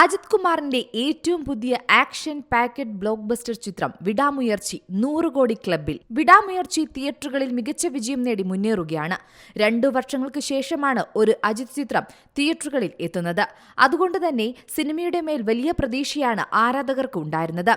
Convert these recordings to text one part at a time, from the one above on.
അജിത് കുമാറിന്റെ ഏറ്റവും പുതിയ ആക്ഷൻ പാക്കറ്റ് ബ്ലോക്ക് ബസ്റ്റർ ചിത്രം വിടാമുയർച്ചി നൂറ് കോടി ക്ലബിൽ വിടാമുയർച്ചി തിയേറ്ററുകളിൽ മികച്ച വിജയം നേടി മുന്നേറുകയാണ്. രണ്ടു വർഷങ്ങൾക്ക് ശേഷമാണ് ഒരു അജിത് ചിത്രം തിയേറ്ററുകളിൽ എത്തുന്നത്. അതുകൊണ്ട് തന്നെ സിനിമയുടെ മേൽ വലിയ പ്രതീക്ഷയാണ് ആരാധകർക്ക് ഉണ്ടായിരുന്നത്.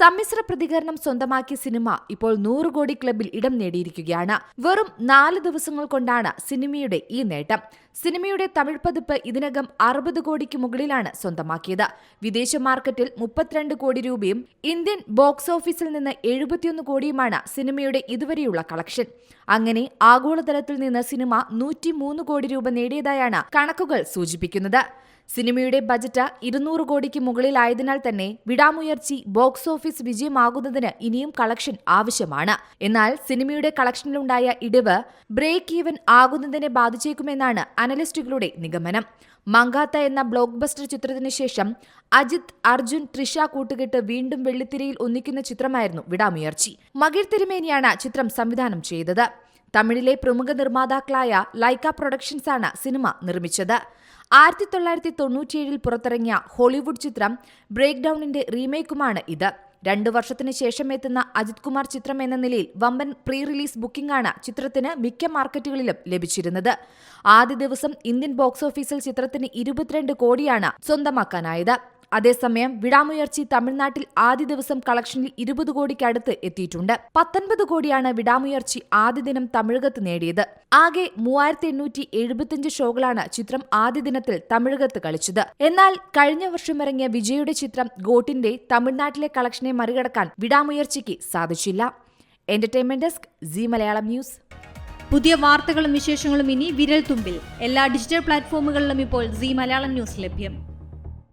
സമ്മിശ്ര പ്രതികരണം സ്വന്തമാക്കിയ സിനിമ ഇപ്പോൾ നൂറ് കോടി ക്ലബിൽ ഇടം നേടിയിരിക്കുകയാണ്. വെറും നാല് ദിവസങ്ങൾ കൊണ്ടാണ് സിനിമയുടെ ഈ നേട്ടം. സിനിമയുടെ തമിഴ് പതിപ്പ് ഇതിനകം അറുപത് കോടിക്ക് മുകളിലാണ് സ്വന്തമാക്കിയത് വിദേശ മാർക്കറ്റിൽ മുപ്പത്തിരണ്ട് കോടി രൂപയും ഇന്ത്യൻ ബോക്സ് ഓഫീസിൽ നിന്ന് എഴുപത്തിയൊന്ന് കോടിയുമാണ് സിനിമയുടെ ഇതുവരെയുള്ള കളക്ഷൻ. അങ്ങനെ ആഗോളതലത്തിൽ നിന്ന് സിനിമ നൂറ്റിമൂന്ന് കോടി രൂപ നേടിയതായാണ് കണക്കുകൾ സൂചിപ്പിക്കുന്നത്. സിനിമയുടെ ബജറ്റ് ഇരുന്നൂറ് കോടിക്ക് മുകളിലായതിനാൽ തന്നെ വിടാമുയർച്ചി ബോക്സ് ഓഫീസ് വിജയമാകുന്നതിന് ഇനിയും കളക്ഷൻ ആവശ്യമാണ്. എന്നാൽ സിനിമയുടെ കളക്ഷനിലുണ്ടായ ഇടിവ് ബ്രേക്ക് ഈവൻ ആകുന്നതിനെ ബാധിച്ചേക്കുമെന്നാണ് അനലിസ്റ്റുകളുടെ നിഗമനം. മങ്കാത്ത എന്ന ബ്ലോക്ക് ബസ്റ്റർ ചിത്രത്തിന് ശേഷം അജിത് അർജുൻ ത്രിഷ കൂട്ടുകെട്ട് വീണ്ടും വെള്ളിത്തിരയിൽ ഒന്നിക്കുന്ന ചിത്രമായിരുന്നു വിടാമുയർച്ചി. മകിർ തിരുമേനിയാണ് ചിത്രം സംവിധാനം ചെയ്തത്. തമിഴിലെ പ്രമുഖ നിർമ്മാതാക്കളായ ലൈക്ക പ്രൊഡക്ഷൻസാണ് സിനിമ നിർമ്മിച്ചത്. ആയിരത്തി തൊള്ളായിരത്തി തൊണ്ണൂറ്റിയേഴിൽ പുറത്തിറങ്ങിയ ഹോളിവുഡ് ചിത്രം ബ്രേക്ക് ഡൌണിന്റെ റീമേക്കുമാണ് ഇത്. രണ്ടു വർഷത്തിന് ശേഷം എത്തുന്ന അജിത് കുമാർ ചിത്രം എന്ന നിലയിൽ വമ്പൻ പ്രീ റിലീസ് ബുക്കിംഗാണ് ചിത്രത്തിന് മിക്ക മാർക്കറ്റുകളിലും ലഭിച്ചിരുന്നത്. ആദ്യ ദിവസം ഇന്ത്യൻ ബോക്സ് ഓഫീസിൽ ചിത്രത്തിന് ഇരുപത്തിരണ്ട് കോടിയാണ് സ്വന്തമാക്കാനായത്. അതേസമയം വിടാമുയർച്ചി തമിഴ്നാട്ടിൽ ആദ്യ ദിവസം കളക്ഷനിൽ ഇരുപത് കോടിക്കടുത്ത് എത്തിയിട്ടുണ്ട്. പത്തൊൻപത് കോടിയാണ് വിടാമുയർച്ചി ആദ്യ ദിനം തമിഴകത്ത് നേടിയത്. ആകെ മൂവായിരത്തി എണ്ണൂറ്റി എഴുപത്തിയഞ്ച് ഷോകളാണ് ചിത്രം ആദ്യ ദിനത്തിൽ തമിഴകത്ത് കളിച്ചത്. എന്നാൽ കഴിഞ്ഞ വർഷം ഇറങ്ങിയ വിജയുടെ ചിത്രം ഗോട്ടിന്റെ തമിഴ്നാട്ടിലെ കളക്ഷനെ മറികടക്കാൻ വിടാമുയർച്ചിക്ക് സാധിച്ചില്ല. Entertainment desk Zee Malayalam news പുതിയ വാർത്തകളും വിശേഷങ്ങളും ഇനി വിരൽ തുമ്പിൽ. എല്ലാ ഡിജിറ്റൽ പ്ലാറ്റ്ഫോമുകളിലും ഇപ്പോൾ സി മലയാളം ന്യൂസ് ലഭ്യം.